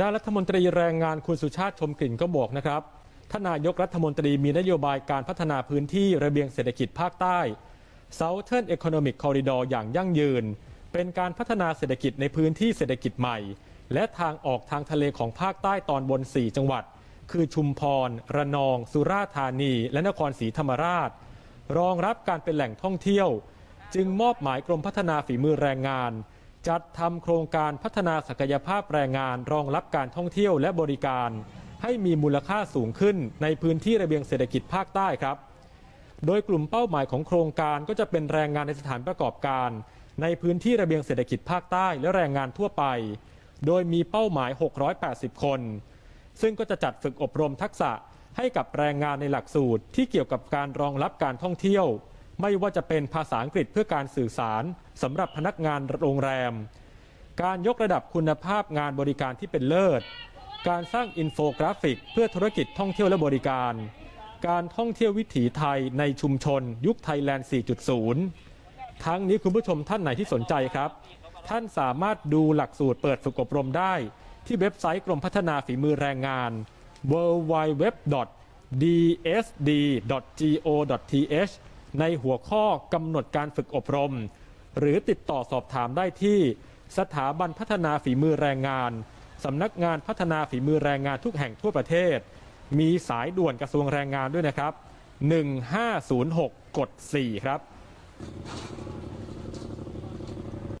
ด้านรัฐมนตรีแรงงานคุณสุชาติชมกลิ่นก็บอกนะครับท่านนายกรัฐมนตรีมีนโยบายการพัฒนาพื้นที่ระเบียงเศรษฐกิจภาคใต้ Southern Economic Corridor อย่างยั่งยืน เป็นการพัฒนาเศรษฐกิจในพื้นที่เศรษฐกิจใหม่ และทางออกทางทะเลของภาคใต้ตอนบน 4 จังหวัด คือชุมพร ระนอง สุราษฎร์ธานี และนครศรีธรรมราช รองรับการเป็นแหล่งท่องเที่ยว จึงมอบหมายกรมพัฒนาฝีมือแรงงาน จัดทำโครงการพัฒนาศักยภาพแรงงานรองรับการท่องเที่ยวและบริการ ให้มีมูลค่าสูงขึ้นในพื้นที่ระเบียงเศรษฐกิจภาคใต้ครับ โดยกลุ่มเป้าหมายของโครงการก็จะเป็นแรงงานในสถานประกอบการ ในพื้นที่ระเบียงเศรษฐกิจภาคใต้และแรงงานทั่วไป โดยมีเป้าหมาย 680 คน ซึ่งก็จะจัดฝึกอบรมทักษะให้กับแรงงานในหลักสูตรที่เกี่ยวกับการรองรับการท่องเที่ยว ไม่ว่าจะเป็นภาษาอังกฤษเพื่อการสื่อสารสำหรับพนักงานโรงแรม การยกระดับคุณภาพงานบริการที่เป็นเลิศ การสร้างอินโฟกราฟิก เพื่อธุรกิจท่องเที่ยวและบริการ การท่องเที่ยววิถีไทยในชุมชน ยุคไทยแลนด์ 4.0 ทั้งนี้คุณผู้ชมท่านไหนที่สนใจครับ ท่านสามารถดูหลักสูตรเปิดฝึกอบรมได้ ที่เว็บไซต์กรมพัฒนาฝีมือแรงงาน www.dsd.go.th ในหัวข้อกำหนดการฝึกอบรม หรือติดต่อสอบถามได้ที่ สถาบันพัฒนาฝีมือแรงงานสำนักงานพัฒนาฝีมือแรงงานทุกแห่งทั่วประเทศ มีสายด่วนกระทรวงแรงงานด้วยนะครับ 1506 กด 4 ครับ